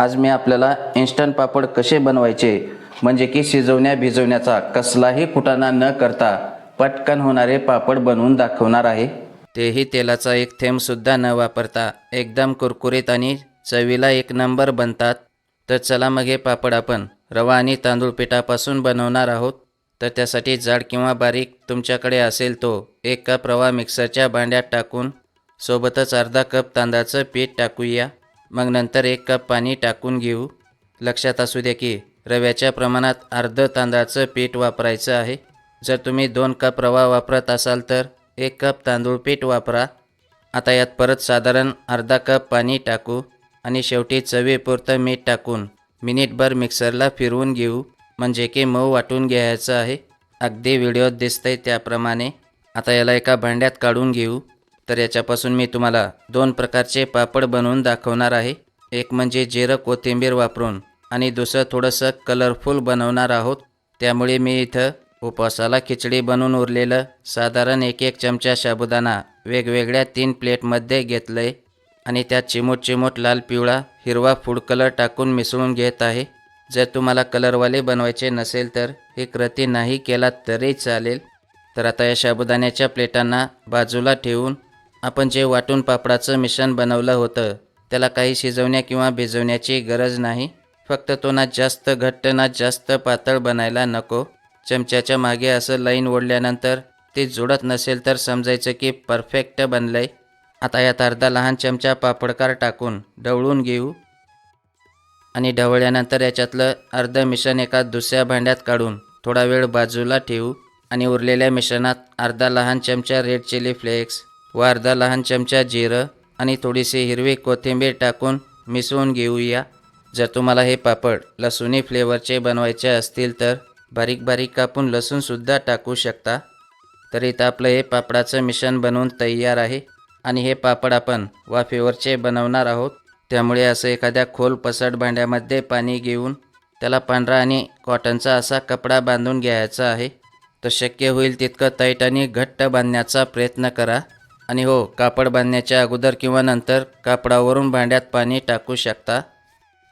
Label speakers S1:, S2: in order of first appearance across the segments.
S1: आज मी आपल्याला इन्स्टंट पापड कसे बनवायचे म्हणजे की शिजवण्या भिजवण्याचा कसलाही कुटाणा न करता पटकन होणारे पापड बनवून दाखवणार आहे. तेही तेलाचा एक थेंबसुद्धा न वापरता एकदम कुरकुरीत आणि चवीला एक नंबर बनतात. तर चला मग हे पापड आपण रवा आणि तांदूळ पिठापासून बनवणार आहोत. तर त्यासाठी जाड किंवा बारीक तुमच्याकडे असेल तो एक कप रवा मिक्सरच्या भांड्यात टाकून सोबतच अर्धा कप तांदळाचं पीठ टाकूया. मग नंतर एक कप पाणी टाकून घेऊ. लक्षात असू द्या की रव्याच्या प्रमाणात अर्ध तांदळाचं पीठ वापरायचं आहे. जर तुम्ही दोन कप रवा वापरत असाल तर एक कप तांदूळ पीठ वापरा. आता यात परत साधारण अर्धा कप पाणी टाकू आणि शेवटी चवीपुरतं मीठ टाकून मिनिटभर मिक्सरला फिरवून घेऊ. म्हणजे की मऊ वाटून घ्यायचं आहे. अगदी व्हिडिओत दिसतंय त्याप्रमाणे. आता याला एका भांड्यात काढून घेऊ. तर याच्यापासून मी तुम्हाला दोन प्रकारचे पापड बनवून दाखवणार आहे. एक म्हणजे जिरं कोथिंबीर वापरून आणि दुसरं थोडंसं कलरफुल बनवणार आहोत. त्यामुळे मी इथं उपवासाला खिचडी बनवून उरलेलं साधारण एक एक चमचा साबुदाणा वेगवेगळ्या तीन प्लेटमध्ये घेतलं आहे आणि त्यात चिमूट चिमूट लाल पिवळा हिरवा फूड कलर टाकून मिसळून घेत आहे. जर तुम्हाला कलरवाले बनवायचे नसेल तर हे कृती नाही केला तरी चालेल. तर आता या साबुदाण्याच्या प्लेटांना बाजूला ठेवून आपण जे वाटून पापडाचं मिश्रण बनवलं होतं त्याला काही शिजवण्या किंवा भिजवण्याची गरज नाही. फक्त तो ना जास्त घट्ट ना जास्त पातळ बनायला नको. चमच्याच्या मागे असं लाईन ओढल्यानंतर ते जुळत नसेल तर समजायचं की परफेक्ट बनलंय. आता यात अर्धा लहान चमचा पापडकार टाकून ढवळून घेऊ. आणि ढवळल्यानंतर याच्यातलं अर्ध मिश्रण एका दुसऱ्या भांड्यात काढून थोडा वेळ बाजूला ठेवू. आणि उरलेल्या मिश्रणात अर्धा लहान चमचा रेड चिली फ्लेक्स व अर्धा लहान चमचा जिरं आणि थोडीशी हिरवी कोथिंबीर टाकून मिसळून घेऊया. जर तुम्हाला हे पापड लसुणी फ्लेवरचे बनवायचे असतील तर बारीक बारीक कापून लसूणसुद्धा टाकू शकता. तर इथं आपलं हे पापडाचं मिश्रण बनवून तयार आहे आणि हे पापड आपण वाफेवरचे बनवणार आहोत. त्यामुळे असं एखाद्या खोल पसट भांड्यामध्ये पाणी घेऊन त्याला पांढरा आणि कॉटनचा असा कपडा बांधून घ्यायचा आहे. तर शक्य होईल तितकं टाईट आणि घट्ट बांधण्याचा प्रयत्न करा. आणि हो कापड बांधण्याच्या अगोदर किंवा नंतर कापडावरून भांड्यात पाणी टाकू शकता.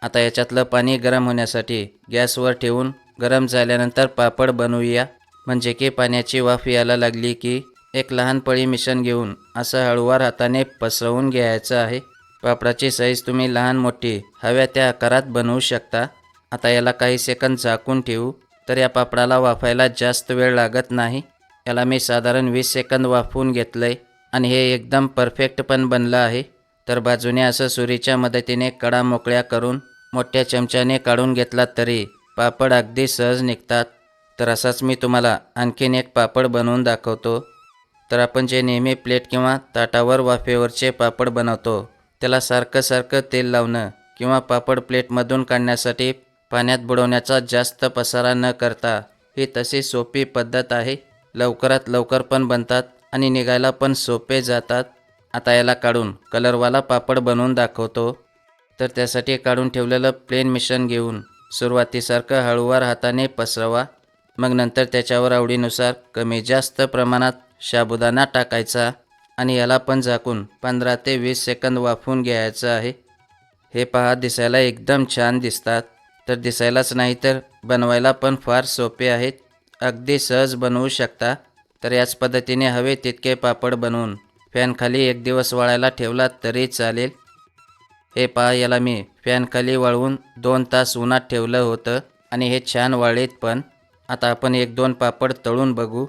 S1: आता याच्यातलं पाणी गरम होण्यासाठी गॅसवर ठेवून गरम झाल्यानंतर पापड बनवूया. म्हणजे की पाण्याची वाफ यायला लागली की एक लहान पळी मिश्रण घेऊन असं हळूवार हाताने पसरवून घ्यायचं आहे. पापडाची साईज तुम्ही लहान मोठी हव्या त्या आकारात बनवू शकता. आता याला काही सेकंद झाकून ठेवू तर या पापडाला वाफायला जास्त वेळ लागत नाही. याला मी साधारण वीस सेकंद वाफवून घेतलं आहे आणि हे एकदम परफेक्ट पण बनलं आहे. तर बाजूने असं सुरीच्या मदतीने कडा मोकळ्या करून मोठ्या चमच्याने काढून घेतला तरी पापड अगदी सहज निघतात. तर असाच मी तुम्हाला आणखीन एक पापड बनवून दाखवतो. तर आपण जे नेहमी प्लेट किंवा ताटावर वाफेवरचे पापड बनवतो त्याला सारखं सारखं तेल लावणं किंवा पापड प्लेटमधून काढण्यासाठी पाण्यात बुडवण्याचा जास्त पसारा न करता ही तशी सोपी पद्धत आहे. लवकरात लवकर पण बनतात. आणि निघायला पण सोपे जातात. आता याला काढून कलरवाला पापड बनवून दाखवतो. तर त्यासाठी काढून ठेवलेलं प्लेन मिश्रण घेऊन सुरुवातीसारखं हळूवार हाताने पसरवा. मग नंतर त्याच्यावर आवडीनुसार कमी जास्त प्रमाणात साबुदाणा टाकायचा आणि याला पण झाकून पंधरा ते वीस सेकंद वाफून घ्यायचं आहे. हे पहा दिसायला एकदम छान दिसतात. तर दिसायलाच नाही तर बनवायला पण फार सोपे आहेत. अगदी सहज बनवू शकता. तर याच पद्धतीने हवे तितके पापड बनवून फॅनखाली एक दिवस वाळायला ठेवला तरी चालेल. हे पहा याला मी फॅनखाली वाळवून दोन तास उन्हात ठेवलं होतं आणि हे छान वाळीत पण. आता आपण एक दोन पापड तळून बघू.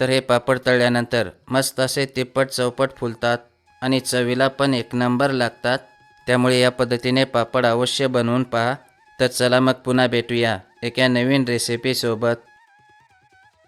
S1: तर हे पापड तळल्यानंतर मस्त असे तिप्पट चौपट फुलतात आणि चवीला पण एक नंबर लागतात. त्यामुळे या पद्धतीने पापड अवश्य बनवून पहा. तर चला मग पुन्हा भेटूया एका नवीन रेसिपीसोबत